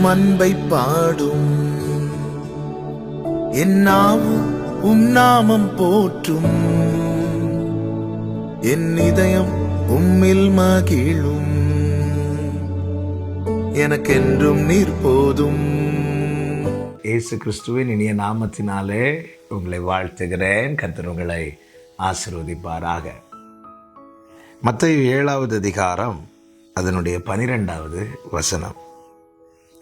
உம் அன்பை பாடும். என்னாவும் உம் நாமம் போற்றும். என் இதயம் உம்மில் மகிழும். எனக்கென்றும் நீர் போதும். இயேசு கிறிஸ்துவின் இனிய நாமத்தினாலே உங்களை வாழ்த்துகிறேன். கர்த்தர் உங்களை ஆசிர்வதிப்பாராக. மத்திய ஏழாவது அதிகாரம் அதனுடைய பனிரெண்டாவது வசனம்.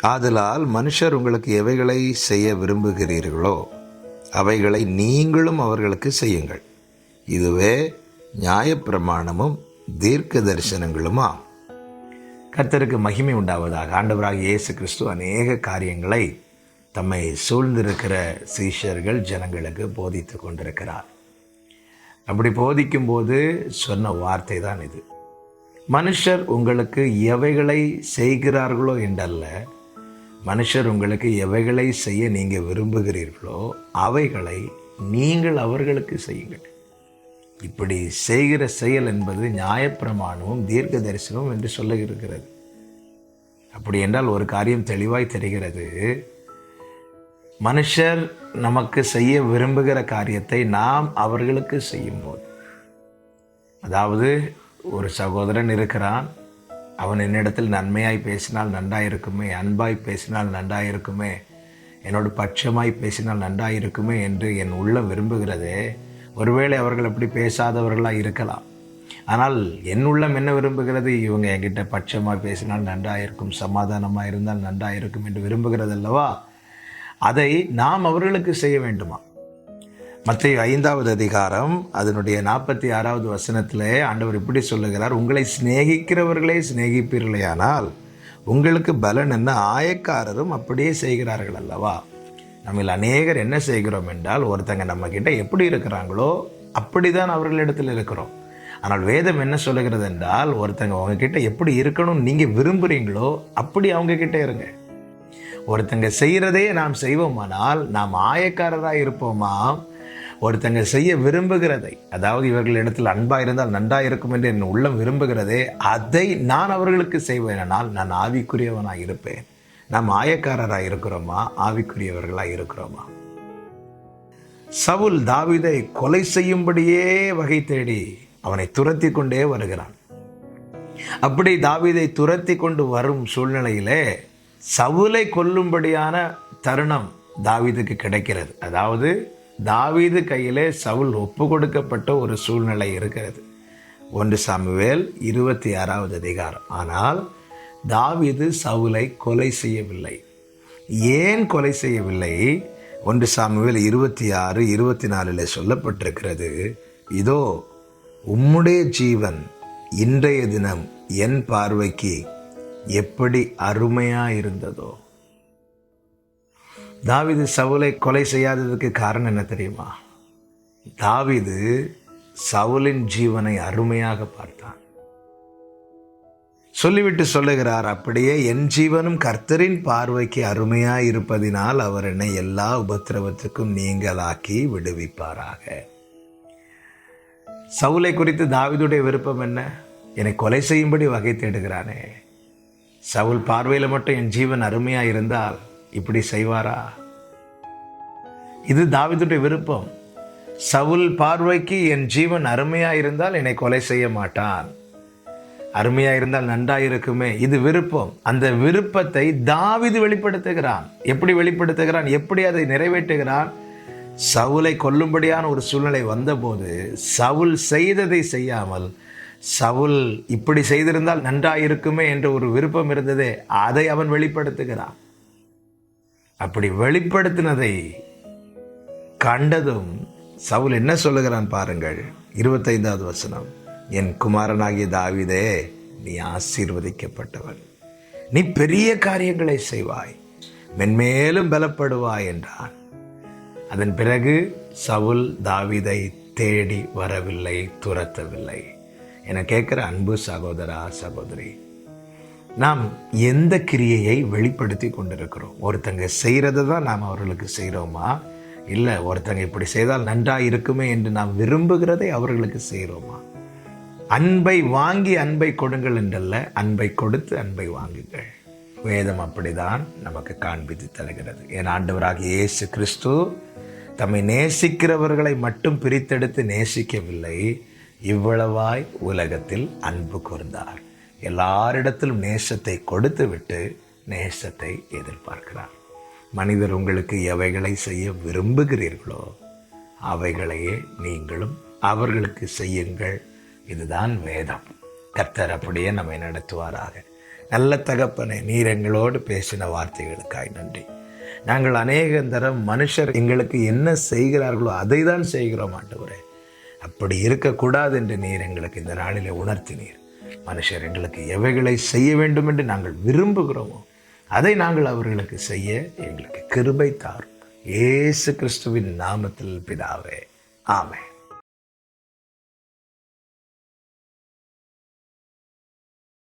ஆதலால் மனுஷர் உங்களுக்கு எவைகளை செய்ய விரும்புகிறீர்களோ அவைகளை நீங்களும் அவர்களுக்கு செய்யுங்கள். இதுவே நியாயப்பிரமாணமும் தீர்க்க தரிசனங்களுமா கர்த்தருக்கு மகிமை உண்டாவதாக ஆண்டவராக இயேசு கிறிஸ்து அநேக காரியங்களை தம்மை சூழ்ந்திருக்கிற சீஷர்கள் ஜனங்களுக்கு போதித்து கொண்டிருக்கிறார். அப்படி போதிக்கும்போது சொன்ன வார்த்தை தான் இது. மனுஷர் உங்களுக்கு எவைகளை செய்கிறார்களோ என்றல்ல மனுஷர் உங்களுக்கு எவைகளை செய்ய நீங்கள் விரும்புகிறீர்களோ அவைகளை நீங்கள் அவர்களுக்கு செய்யுங்கள். இப்படி செய்கிற செயல் என்பது நியாயப்பிரமாணமும் தீர்க்க தரிசனமும் என்று சொல்ல இருக்கிறது அப்படி என்றால் ஒரு காரியம் தெளிவாய் தெரிகிறது. மனுஷர் நமக்கு செய்ய விரும்புகிற காரியத்தை நாம் அவர்களுக்கு செய்யும்போது. அதாவது ஒரு சகோதரன் இருக்கிறான் அவன் என்னிடத்தில் நன்மையாய் பேசினால் நன்றாயிருக்குமே அன்பாய் பேசினால் நன்றாயிருக்குமே என்னோட பட்சமாய் பேசினால் நன்றாயிருக்குமே என்று என் உள்ளம் விரும்புகிறதே. ஒருவேளை அவர்கள் அப்படி பேசாதவர்களாக இருக்கலாம். ஆனால் என் உள்ளம் என்ன விரும்புகிறது? இவங்க என்கிட்ட பட்சமாக பேசினால் நன்றாயிருக்கும் சமாதானமாக இருந்தால் நன்றாயிருக்கும் என்று விரும்புகிறது அல்லவா அதை நாம் அவர்களுக்கு செய்ய வேண்டுமா? மற்ற ஐந்தாவது அதிகாரம் அதனுடைய நாற்பத்தி ஆறாவது வசனத்திலே ஆண்டவர் இப்படி சொல்லுகிறார் உங்களை சிநேகிக்கிறவர்களே சிநேகிப்பீர்களேயானால் உங்களுக்கு பலன் என்ன? ஆயக்காரரும் அப்படியே செய்கிறார்கள் அல்லவா? நம்மில் அநேகர் என்ன செய்கிறோம் என்றால் ஒருத்தங்க நம்மக்கிட்ட எப்படி இருக்கிறாங்களோ அப்படிதான் அவர்களிடத்தில் இருக்கிறோம். ஆனால் வேதம் என்ன சொல்லுகிறது என்றால் ஒருத்தங்க உங்ககிட்ட எப்படி இருக்கணும்னு நீங்கள் விரும்புகிறீங்களோ அப்படி அவங்கக்கிட்ட இருங்க. ஒருத்தங்க செய்கிறதே நாம் செய்வோமானால் நாம் ஆயக்காரராக இருப்போமா? ஒருத்தங்க செய்ய விரும்புகிறதை அதாவது இவர்களிடத்தில் அன்பாக இருந்தால் நன்றாக இருக்கும் என்று என் உள்ளம் விரும்புகிறதே அதை நான் அவர்களுக்கு செய்வேனால் நான் ஆவிக்குரியவனாக இருப்பேன். நாம் ஆயக்காரராக இருக்கிறோமா? ஆவிக்குரியவர்களாக இருக்கிறோமா? சவுல் தாவிதை கொலை செய்யும்படியே வகை தேடி அவனை துரத்தி கொண்டே வருகிறான். அப்படி தாவிதை துரத்தி கொண்டு வரும் சூழ்நிலையிலே சவுலை கொல்லும்படியான தருணம் தாவிதுக்கு கிடைக்கிறது. அதாவது தாவீது கையிலே சவுல் ஒப்பு கொடுக்கப்பட்ட ஒரு சூழ்நிலை இருக்கிறது. ஒன்று சாமுவேல் இருபத்தி ஆறாவது அதிகாரம். ஆனால் தாவீது சவுலை கொலை செய்யவில்லை. ஏன் கொலை செய்யவில்லை? ஒன்று சாமுவேல் இருபத்தி ஆறு இருபத்தி நாலில் சொல்லப்பட்டிருக்கிறது. இதோ உம்முடைய ஜீவன் இன்றைய தினம் என் பார்வைக்கு எப்படி அருமையாக இருந்ததோ தாவிது சவுலை கொலை செய்யாததுக்கு காரணம் என்ன தெரியுமா? தாவிது சவுலின் ஜீவனை அருமையாக பார்த்தான். சொல்லிவிட்டு சொல்லுகிறார் அப்படியே என் ஜீவனும் கர்த்தரின் பார்வைக்கு அருமையாக இருப்பதினால் அவர் என்னை எல்லா உபத்திரவத்துக்கும் நீங்களாக்கி விடுவிப்பாராக. சவுலை குறித்து தாவிதுடைய விருப்பம் என்ன? என்னை கொலை செய்யும்படி வகை தேடுகிறானே. சவுல் பார்வையில் மட்டும் என் ஜீவன் அருமையாக இருந்தால் இப்படி செய்வாரா? இது தாவிதுடைய விருப்பம். சவுல் பார்வைக்கு என் ஜீவன் அருமையா இருந்தால் என்னை கொலை செய்ய மாட்டான். அருமையா இருந்தால் நன்றா இருக்குமே. இது விருப்பம். அந்த விருப்பத்தை தாவிது வெளிப்படுத்துகிறான். எப்படி வெளிப்படுத்துகிறான்? எப்படி அதை நிறைவேற்றுகிறான்? சவுலை கொல்லும்படியான ஒரு சூழ்நிலை வந்தபோது சவுல் செய்ததை செய்யாமல் சவுல் இப்படி செய்திருந்தால் நன்றாயிருக்குமே என்ற ஒரு விருப்பம் இருந்ததே அதை அவன் வெளிப்படுத்துகிறான். அப்படி வெளிப்படுத்தினதை கண்டதும் சவுல் என்ன சொல்லுகிறான் பாருங்கள். இருபத்தைந்தாவது வசனம். என் குமாரனாகிய தாவிதே நீ ஆசீர்வதிக்கப்பட்டவன். நீ பெரிய காரியங்களை செய்வாய். மென்மேலும் பலப்படுவாய் என்றான். அதன் பிறகு சவுல் தாவிதை தேடி வரவில்லை துரத்தவில்லை. என கேட்குற அன்பு சகோதரா சகோதரி நாம் எந்த கிரியையை வெளிப்படுத்தி கொண்டிருக்கிறோம்? ஒருத்தங்க செய்கிறத தான் நாம் அவர்களுக்கு செய்கிறோமா இல்லை ஒருத்தங்க இப்படி செய்தால் நன்றாக இருக்குமே என்று நாம் விரும்புகிறதை அவர்களுக்கு செய்கிறோமா அன்பை வாங்கி அன்பை கொடுங்கள் என்றல்ல அன்பை கொடுத்து அன்பை வாங்குங்கள். வேதம் அப்படிதான் நமக்கு காண்பித்து தருகிறது. என் ஆண்டவராக இயேசு கிறிஸ்து தம்மை நேசிக்கிறவர்களை மட்டும் பிரித்தெடுத்து நேசிக்கவில்லை இவ்வளவாய் உலகத்தில் அன்பு கூர்ந்தார். எல்லாரிடத்திலும் நேசத்தை கொடுத்து விட்டு நேசத்தை எதிர்பார்க்கிறார். மனிதர் உங்களுக்கு எவைகளை செய்ய விரும்புகிறீர்களோ அவைகளையே நீங்களும் அவர்களுக்கு செய்யுங்கள். இதுதான் வேதம். கர்த்தர் அப்படியே நம்மை நடத்துவாராக. நல்ல தகப்பனை நீர் எங்களோடு பேசின வார்த்தைகளுக்காய் நன்றி. நாங்கள் அநேக தரம் மனுஷர் எங்களுக்கு என்ன செய்கிறார்களோ அதை தான் செய்கிறோம் ஆண்டவரே. அப்படி இருக்கக்கூடாது என்று நீர் எங்களுக்கு இந்த நாளிலே உணர்த்தினீர். மனுஷர் எங்களுக்கு எவைகளை செய்ய வேண்டும் என்று நாங்கள் விரும்புகிறோமோ அதை நாங்கள் அவர்களுக்கு செய்ய எங்களுக்கு கிருபை தாரும். இயேசு கிறிஸ்துவின் நாமத்தில் பிதாவே. ஆமென்.